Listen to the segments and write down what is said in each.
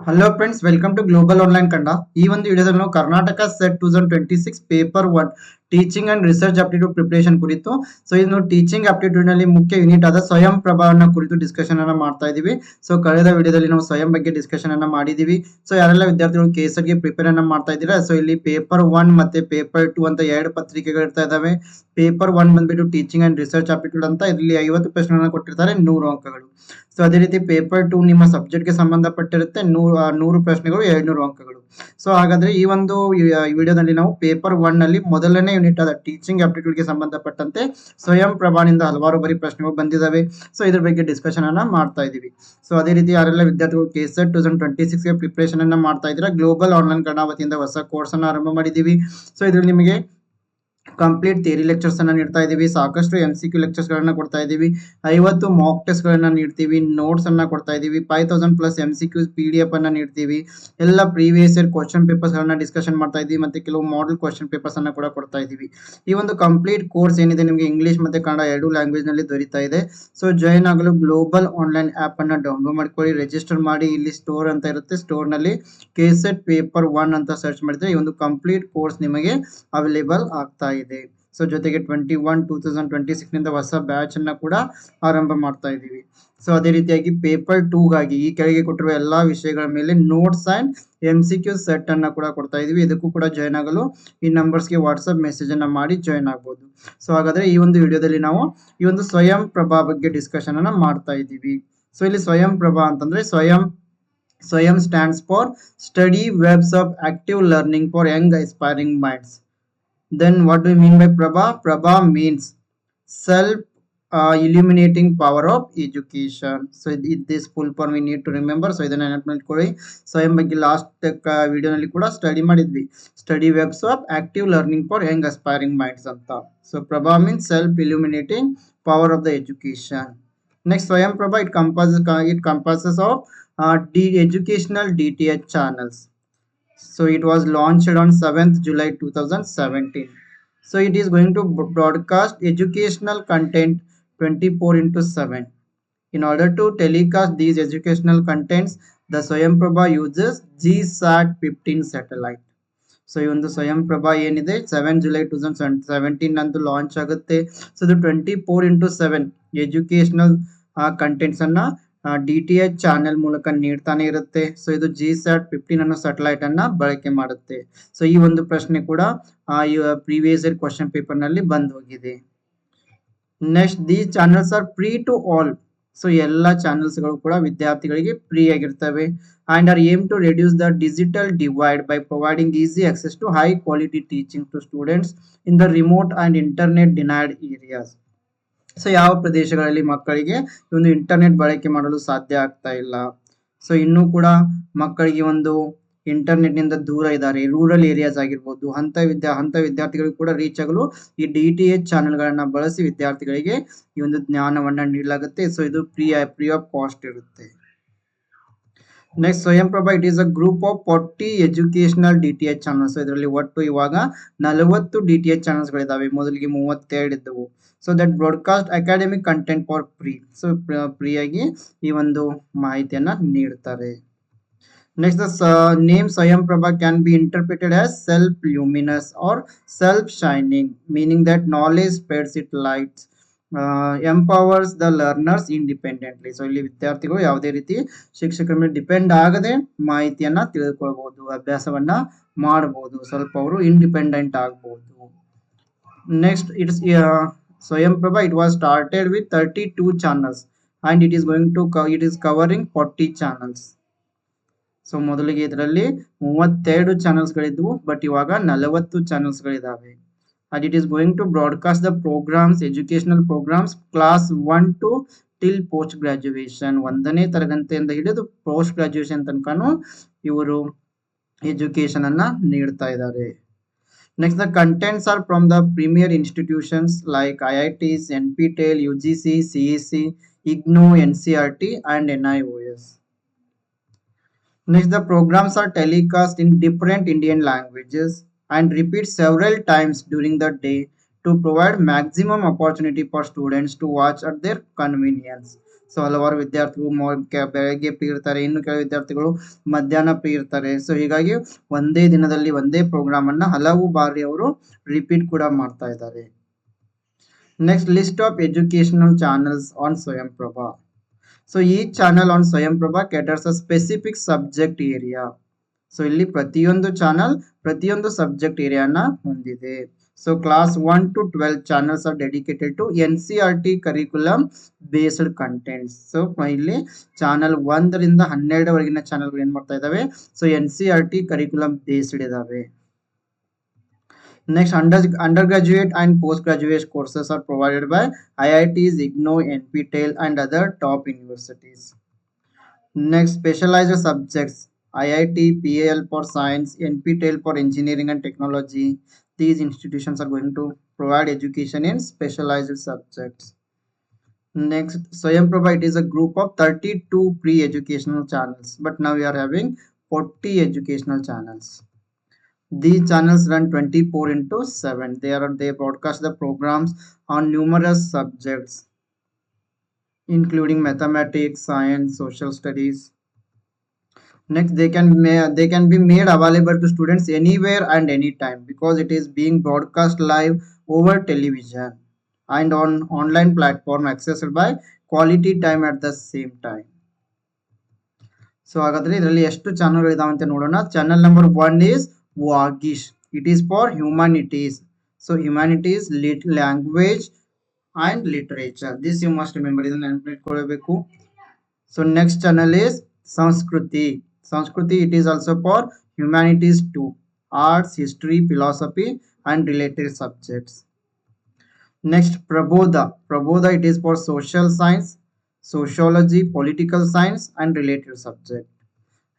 hello friends welcome to Global Online Kannada ಈ ಒಂದು ವಿಡಿಯೋದಲ್ಲಿ ನಾವು Karnataka SET two thousand twenty six paper one teaching and research aptitude preparation ಕುರಿತು. So ಇದು teaching ಆಪ್ಟಿಟ್ಯೂಡ್ನಲ್ಲಿ ಮುಖ್ಯ ಯೂನಿಟ್ ಆದ ಸ್ವಯಂ ಪ್ರಭಾವನ ಕುರಿತು ಡಿಸ್ಕಷನ್ ಅನ್ನ ಮಾಡ್ತಾ ಇದೀವಿ. ಸೊ ಕಳೆದ ವಿಡಿಯೋದಲ್ಲಿ ನಾವು ಸ್ವಯಂ ಬಗ್ಗೆ ಡಿಸ್ಕಷನ್ ಅನ್ನ ಮಾಡಿದೀವಿ. ಸೊ ಯಾರೆಲ್ಲ ವಿದ್ಯಾರ್ಥಿಗಳು ಕೇಸರ್ಗೆ ಪ್ರಿಪೇರ್ ಅನ್ನ ಮಾಡ್ತಾ ಇದ್ದೀರಾ? ಸೊ ಇಲ್ಲಿ ಪೇಪರ್ ಒನ್ ಮತ್ತೆ ಪೇಪರ್ ಟು ಅಂತ ಎರಡು ಪತ್ರಿಕೆಗಳು ಇರ್ತಾ ಇದಾವೆ. ಪೇಪರ್ ಒನ್ ಬಂದ್ಬಿಟ್ಟು ಟೀಚಿಂಗ್ ಅಂಡ್ ರಿಸರ್ಚ್ ಆಪ್ಟಿಟ್ಯೂಡ್ ಅಂತ ಇಲ್ಲಿ ಐವತ್ತು ಪ್ರಶ್ನೆಗಳನ್ನ ಕೊಟ್ಟಿರ್ತಾರೆ, ನೂರು ಅಂಕಗಳು. ಸೊ ಅದೇ ರೀತಿ ಪೇಪರ್ ಟು ನಿಮ್ಮ ಸಬ್ಜೆಕ್ಟ್ಗೆ ಸಂಬಂಧಪಟ್ಟಿರುತ್ತೆ, ನೂರು ನೂರು ಪ್ರಶ್ನೆಗಳು, ಎರಡ್ನೂರು ಅಂಕಗಳು. ಸೊ ಹಾಗಾದ್ರೆ ಈ ಒಂದು ವಿಡಿಯೋದಲ್ಲಿ ನಾವು ಪೇಪರ್ ಒನ್ನಲ್ಲಿ ಮೊದಲನೇ ಯೂನಿಟ್ ಆದ ಟೀಚಿಂಗ್ ಆಪ್ಟಿಟ್ಯೂಡ್ಗೆ ಸಂಬಂಧಪಟ್ಟಂತೆ ಸ್ವಯಂ ಪ್ರಭಾನಿಂದ ಹಲವಾರು ಬಾರಿ ಪ್ರಶ್ನೆಗಳು ಬಂದಿದ್ದಾವೆ ಸೊ ಇದ್ರ ಬಗ್ಗೆ ಡಿಸ್ಕಷನ್ ಅನ್ನ ಮಾಡ್ತಾ ಇದೀವಿ ಸೊ ಅದೇ ರೀತಿ ಯಾರೆಲ್ಲ ವಿದ್ಯಾರ್ಥಿಗಳು ಕೆಸೆಟ್ ಟೂ ತೌಸಂಡ್ ಟ್ವೆಂಟಿ ಸಿಕ್ಸ್ಗೆ ಪ್ರಿಪರೇಷನ್ ಅನ್ನ ಮಾಡ್ತಾ ಇದ್ದೀರಾ ಗ್ಲೋಬಲ್ ಆನ್ಲೈನ್ ಕನ್ನಡ ವತಿಯಿಂದ ಹೊಸ ಕೋರ್ಸ್ ಅನ್ನ ಆರಂಭ ಮಾಡಿದೀವಿ ಸೊ ಇದ್ರಲ್ಲಿ ನಿಮಗೆ ಕಂಪ್ಲೀಟ್ ಥಿಯರಿ ಲೆಕ್ಚರ್ಸ್ ಅನ್ನ ನೀಡ್ತಾ ಇದೀವಿ ಸಾಕಷ್ಟು ಎಂ ಸಿ ಕ್ಯೂ ಲೆಕ್ಚರ್ಸ್ ಗಳನ್ನ ಕೊಡ್ತಾ ಇದೀವಿ ಐವತ್ತು ಮಾಕ್ ಟೆಸ್ಟ್ ಗಳನ್ನ ನೀಡ್ತೀವಿ. ನೋಟ್ಸ್ ಅನ್ನ ಕೊಡ್ತಾ ಇದೀವಿ five thousand plus M C Qs P D F ಅನ್ನ ನೀಡ್ತೀವಿ. ಎಲ್ಲ ಪ್ರೀವಿಯಸ್ ಇಯರ್ ಕ್ವಶನ್ ಪೇಪರ್ಸ್ ಗಳನ್ನ ಡಿಸ್ಕಷನ್ ಮಾಡ್ತಾ ಇದೀವಿ ಮತ್ತೆ ಕೆಲವು ಮಾಡೆಲ್ ಕ್ವಶನ್ ಪೇಪರ್ಸ್ ಅನ್ನ ಕೂಡ ಕೊಡ್ತಾ ಇದೀವಿ ಈ ಒಂದು ಕಂಪ್ಲೀಟ್ ಕೋರ್ಸ್ ಏನಿದೆ ನಿಮಗೆ ಇಂಗ್ಲಿಷ್ ಮತ್ತೆ ಕನ್ನಡ ಎರಡು ಲ್ಯಾಂಗ್ವೇಜ್ನಲ್ಲಿ ದೊರೀತಾ ಇದೆ. ಸೊ ಜಾಯಿನ್ ಆಗಲು ಗ್ಲೋಬಲ್ ಆನ್ಲೈನ್ ಆಪ್ ಅನ್ನ ಡೌನ್ಲೋಡ್ ಮಾಡ್ಕೊಳ್ಳಿ. ರಿಜಿಸ್ಟರ್ ಮಾಡಿ. ಇಲ್ಲಿ ಸ್ಟೋರ್ ಅಂತ ಇರುತ್ತೆ. ಸ್ಟೋರ್ನಲ್ಲಿ ಕೆಸೆಟ್ ಪೇಪರ್ ಒನ್ ಅಂತ ಸರ್ಚ್ ಮಾಡಿದ್ರೆ ಈ ಒಂದು ಕಂಪ್ಲೀಟ್ ಕೋರ್ಸ್ ನಿಮಗೆ ಅವೈಲೇಬಲ್ ಆಗ್ತಾ ಇದೆ. ಸೊ ಜೊತೆಗೆ twenty one two thousand twenty ಸಿಕ್ಸ್ನಿಂದ ಹೊಸ ಬ್ಯಾಚ್ ಅನ್ನ ಕೂಡ ಆರಂಭ ಮಾಡ್ತಾ ಇದ್ದೀವಿ. ಸೊ ಅದೇ ರೀತಿಯಾಗಿ ಪೇಪರ್ ಟೂಗಾಗಿ ಈ ಕೆಳಗೆ ಕೊಟ್ಟಿರುವ ಎಲ್ಲಾ ವಿಷಯಗಳ ಮೇಲೆ notes and M C Q set ಅನ್ನ ಕೂಡ ಕೊಡ್ತಾ ಇದೀವಿ ಇದಕ್ಕೂ ಕೂಡ ಜಾಯ್ನ್ ಆಗಲು ಈ ನಂಬರ್ಸ್ಗೆ ವಾಟ್ಸಪ್ ಮೆಸೇಜ್ ಅನ್ನ ಮಾಡಿ ಜಾಯ್ನ್ ಆಗ್ಬೋದು. ಸೊ ಹಾಗಾದ್ರೆ ಈ ಒಂದು ವಿಡಿಯೋದಲ್ಲಿ ನಾವು ಈ ಒಂದು ಸ್ವಯಂ ಪ್ರಭಾ ಬಗ್ಗೆ ಡಿಸ್ಕಷನ್ ಅನ್ನ ಮಾಡ್ತಾ ಇದ್ದೀವಿ. ಸೊ ಇಲ್ಲಿ ಸ್ವಯಂ ಪ್ರಭಾ ಅಂತಂದ್ರೆ Swayam Swayam stands for study webs of active learning for young inspiring minds. then what do you mean by prabha prabha means self uh, illuminating power of education so it, it- this full form we need to remember so ಇದನ್ನ ನೆನಪು ಮಾಡ್ಕೊಳ್ಳಿ ಸ್ವಯಂ ಬಗ್ಗೆ last ವಿಡಿಯೋನಲ್ಲಿ ಕೂಡ study ಮಾಡಿದ್ವಿ study webs of active learning for young aspiring minds ಅಂತ so Prabha means self illuminating power of the education next swayam prabha it compasses it compasses of uh, D educational DTH channels So it was launched on 7th July 2017. So it is going to broadcast educational content 24 into 7. In order to telecast these educational contents, the swayamprabha uses GSAT 15 satellite. So ಈ ಒಂದು ಸ್ವಯಂ ಪ್ರಭಾ ಏನಿದೆ seven July two thousand seventeen ಅಂದು launch ಆಗುತ್ತೆ so ಇದು twenty four into seven educational D T channel ಮೂಲಕ ನೀಡ್ತಾನೆ ಇರುತ್ತೆ. So ಇದು ಜಿ ಸ್ಯಾಟ್ ಫಿಫ್ಟೀನ್ ಅನ್ನೋ ಸ್ಯಾಟಲೈಟ್ ಅನ್ನ ಬಳಕೆ ಮಾಡುತ್ತೆ. ಸೊ ಈ ಒಂದು ಪ್ರಶ್ನೆ ಕೂಡ ಪ್ರೀವಿಯಸ್ ಇಯರ್ ಕ್ವಶನ್ ಪೇಪರ್ನಲ್ಲಿ ಬಂದ್ ಹೋಗಿದೆ next the channels are free to all so ಎಲ್ಲ ಚಾನೆಲ್ಸ್ಗಳು ಕೂಡ ವಿದ್ಯಾರ್ಥಿಗಳಿಗೆ ಫ್ರೀ ಆಗಿರ್ತವೆ. And are aim to reduce the digital divide by providing easy access to high quality teaching to students in the remote and internet denied areas. So ಯಾವ ಪ್ರದೇಶಗಳಲ್ಲಿ ಮಕ್ಕಳಿಗೆ ಒಂದು internet ಬಳಕೆ ಮಾಡಲು ಸಾಧ್ಯ ಆಗ್ತಾ ಇಲ್ಲ? ಸೊ ಇನ್ನೂ ಕೂಡ ಮಕ್ಕಳಿಗೆ ಒಂದು ಇಂಟರ್ನೆಟ್ನಿಂದ ದೂರ ಇದ್ದಾರೆ. ರೂರಲ್ ಏರಿಯಾಸ್ ಆಗಿರ್ಬೋದು ಅಂತ ವಿದ್ಯಾ ಅಂತ ವಿದ್ಯಾರ್ಥಿಗಳಿಗೆ ಕೂಡ ರೀಚ್ ಆಗಲು ಈ ಡಿ ಟಿ ಎಚ್ ಚಾನೆಲ್ಗಳನ್ನ ಬಳಸಿ ವಿದ್ಯಾರ್ಥಿಗಳಿಗೆ ಈ ಒಂದು ಜ್ಞಾನವನ್ನ ನೀಡಲಾಗುತ್ತೆ. ಸೊ ಇದು ಫ್ರೀ ಫ್ರೀ ಆಫ್ ಕಾಸ್ಟ್ ಇರುತ್ತೆ. Next Swayam Prabha it is a group of forty educational D T H channels ಇದರಲ್ಲಿ ಒಟ್ಟು ಇವಾಗ ನಲವತ್ತು ಡಿ ಟಿ ಎಚ್ ಚಾನಲ್ಸ್ ಗಳಿದಾವೆ. ಮೊದಲಿಗೆ ಮೂವತ್ತೆರಡು ಇದ್ದವು so that broadcast academic content for free so free ಆಗಿ ಈ ಒಂದು ಮಾಹಿತಿಯನ್ನ ನೀಡ್ತಾರೆ. Next the name Prabha can be interpreted as self luminous or self shining meaning that knowledge spreads it lights empowers the learners independently so ಇಲ್ಲಿ ವಿದ್ಯಾರ್ಥಿಗಳು ಯಾವುದೇ ರೀತಿ ಶಿಕ್ಷಕರ ಮೇಲೆ ಡಿಪೆಂಡ್ ಆಗದೆ ಮಾಹಿತಿಯನ್ನ ತಿಳಿದುಕೊಳ್ಬಹುದು, ಅಭ್ಯಾಸವನ್ನ ಮಾಡಬಹುದು, ಸ್ವಲ್ಪ ಅವರು ಇಂಡಿಪೆಂಡೆಂಟ್ ಆಗಬಹುದು. Next it's it was started with thirty two channels and it is going to it is covering forty channels so ಮೊದಲಿಗೆ ಇದರಲ್ಲಿ ಮೂವತ್ತೆರಡು ಚಾನಲ್ಸ್ ಗಳಿದ್ವು ಬಟ್ ಇವಾಗ ನಲವತ್ತು ಚಾನಲ್ಸ್ ಗಳಿದಾವೆ and it is going to broadcast the programs, educational programs, class 1 to till post ಒಂದನೇ ತರಗತಿಯಿಂದ ಹಿಡಿದು post graduation ತನಕನೂ ಇವರು ಎಜುಕೇಶನ್ ಅನ್ನ ನೀಡ್ತಾ ಇದ್ದಾರೆ. Next, the contents are from the premier institutions like IITs, NPTEL, UGC, CEC, IGNO, NCRT, and NIOS. Next, the programs are telecast in different Indian languages and repeat several times during the day to provide maximum opportunity for students to watch at their convenience. So ಹಲವಾರು ವಿದ್ಯಾರ್ಥಿಗಳು ಬೆಳಗ್ಗೆ free ಇರ್ತಾರೆ, ಇನ್ನು ಕೆಲವು ವಿದ್ಯಾರ್ಥಿಗಳು ಮಧ್ಯಾಹ್ನ free ಇರ್ತಾರೆ. So ಹೀಗಾಗಿ ಒಂದೇ ದಿನದಲ್ಲಿ ಒಂದೇ ಪ್ರೋಗ್ರಾಮ್ ಅನ್ನ ಹಲವು ಬಾರಿ ಅವರು ರಿಪೀಟ್ ಕೂಡ ಮಾಡ್ತಾ ಇದ್ದಾರೆ. Next list of educational channels on Swayam Prabha so ಈ channel on Swayam Prabha caters a specific subject area so ಇಲ್ಲಿ ಪ್ರತಿಯೊಂದು ಚಾನಲ್ ಪ್ರತಿಯೊಂದು ಸಬ್ಜೆಕ್ಟ್ ಏರಿಯಾನ ಹೊಂದಿದೆ. One to twelve channels are dedicated to N C R T curriculum based contents so ಇಲ್ಲಿ channel ಒಂದರಿಂದ ಹನ್ನೆರಡವರೆಗಿನ ಚಾನಲ್ಗಳು ಏನ್ ಮಾಡ್ತಾ ಇದಾವೆ? So N C R T curriculum based ಇದಾವೆ. Next under under graduate and post graduate courses are provided by I I Ts IGNOU N P tel and other top universities next specialised subjects IIT, PAL for science, NPTEL for engineering and technology. These institutions are going to provide education in specialized subjects. Next, Swayam Prabha, it is a group of 32 pre-educational channels, but now we are having 40 educational channels. These channels run 24 into 7. They are they broadcast the programs on numerous subjects, including mathematics, science, social studies, next they can ma- they can be made available to students anywhere and anytime because it is being broadcast live over television and on online platform accessed by quality time at the same time so ಹಾಗಾದ್ರೆ ಇದರಲ್ಲಿ ಎಷ್ಟು channel ಇದಾವೆ ಅಂತ ನೋಡೋಣ channel number one is Vagish it is for humanities so humanities lit language and literature this you must remember ಇದನ್ನ ನೆನಪಿಟ್ಕೊಳ್ಬೇಕು so next channel is Sanskriti Sanskriti, it is also for humanities too, arts, history, philosophy and related subjects. Next, Prabodha. Prabodha, it is for social science, sociology, political science and related subject.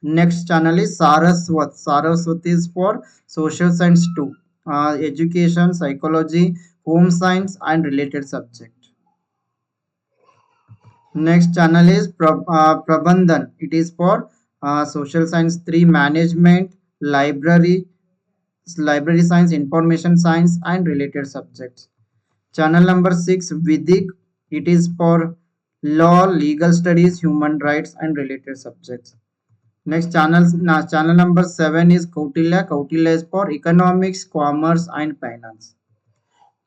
Next channel is Saraswat. Saraswat is for social science too, uh, education, psychology, home science and related subject. Next channel is Prab uh, Prabandhan. It is for uh, social science 3 management library library science information science and related subjects. Channel number 6 vidik. It is for law legal studies human rights and related subjects. Next channel channel number 7 is kautilya kautilya is for economics commerce and finance.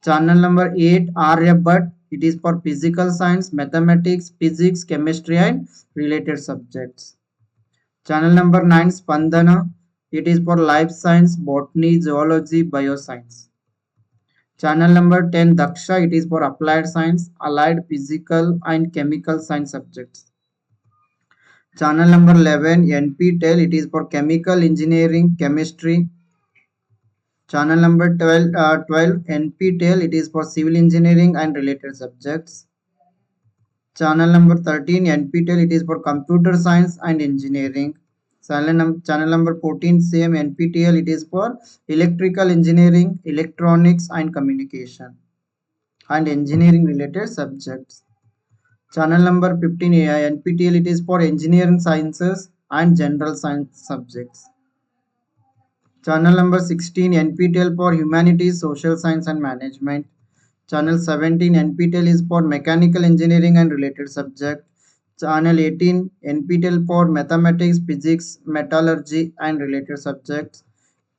Channel number 8 aryabhat it is for physical science mathematics physics chemistry and related subjects channel number 9 spandana it is for life science botany zoology bioscience Channel number 10 Daksha, it is for applied science, allied physical and chemical science subjects. Channel number 11 NPTEL, it is for chemical engineering, chemistry. Channel number 12, uh, 12 NPTEL, it is for civil engineering and related subjects. Channel number 13 NPTEL, it is for computer science and engineering. Channel, num- channel number 14 same NPTEL, it is for electrical engineering, electronics and communication and engineering related subjects. Channel number 15 AI NPTEL, it is for engineering sciences and general science subjects. Channel number 16 NPTEL for humanities, social science and management. Channel 17 NPTEL is for mechanical engineering and related subject. Channel 18 NPTEL for mathematics, physics, metallurgy and related subjects.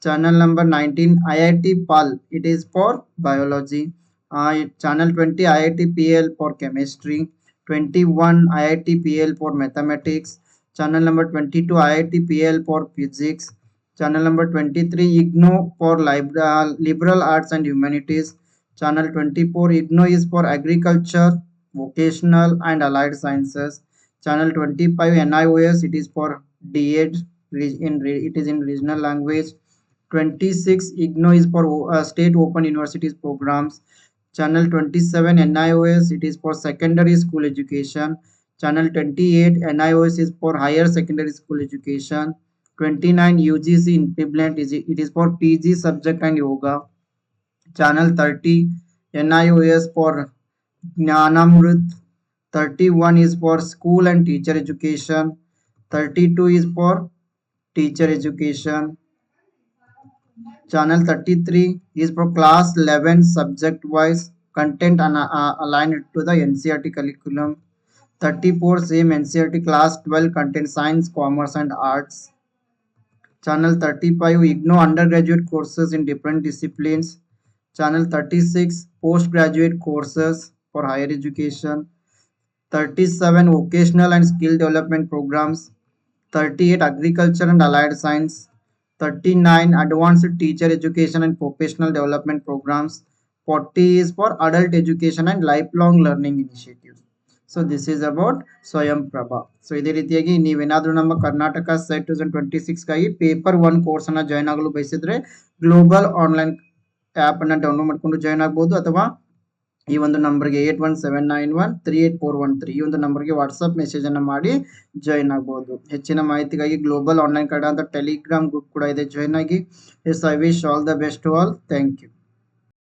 Channel number 19 IIT PAL it is for biology. Uh, channel 20 IIT PL for chemistry. 21 IIT PL for mathematics. Channel number 22 IIT PL for physics. Channel number 23 IGNO for liberal arts and humanities. Channel 24 IGNO is for agriculture, vocational and allied sciences. Channel 25 NIOS it is for DED in it is in regional language. 26 IGNO is for uh, state open universities programs. Channel 27 NIOS it is for secondary school education. Channel 28 NIOS is for higher secondary school education. 29 UGC implement is it is for PG subject and yoga. Channel 30 NIOS for Jnanamrit. 31 is for school and teacher education. 32 is for teacher education. Channel 33 is for class 11 subject wise content and uh, aligned to the NCRT curriculum. 34 same NCERT class 12 content science, commerce and arts. Channel 35 IGNO undergraduate courses in different disciplines. Channel 36 postgraduate courses for higher education. 37 vocational and skill development programs. 38 agriculture and allied science. 39 advanced teacher education and professional development programs. 40 is for adult education and lifelong learning initiatives. So this is about Swayam Prabha so ಇದೇ ರೀತಿಯಾಗಿ ನೀವೇನಾದರೂ ನಮ್ಮ Karnataka SET two thousand twenty ಸಿಕ್ಸ್ಗಾಗಿ paper one ಕೋರ್ಸನ್ನು join ಆಗಲು ಬಯಸಿದ್ರೆ global online ಆ್ಯಪನ್ನು download ಮಾಡಿಕೊಂಡು join ಆಗ್ಬೋದು ಅಥವಾ ಈ ಒಂದು ನಂಬರ್ಗೆ eight one seven nine one three eight four one three ಈ ಒಂದು ನಂಬರ್ಗೆ ವಾಟ್ಸಪ್ ಮೆಸೇಜನ್ನು ಮಾಡಿ ಜಾಯ್ನ್ ಆಗ್ಬೋದು. ಹೆಚ್ಚಿನ ಮಾಹಿತಿಗಾಗಿ ಗ್ಲೋಬಲ್ ಆನ್ಲೈನ್ ಕಡೆ ಅಂತ ಟೆಲಿಗ್ರಾಮ್ ಗ್ರೂಪ್ ಕೂಡ ಇದೆ. ಜಾಯ್ನ್ ಆಗಿ. Yes I wish all the best all thank you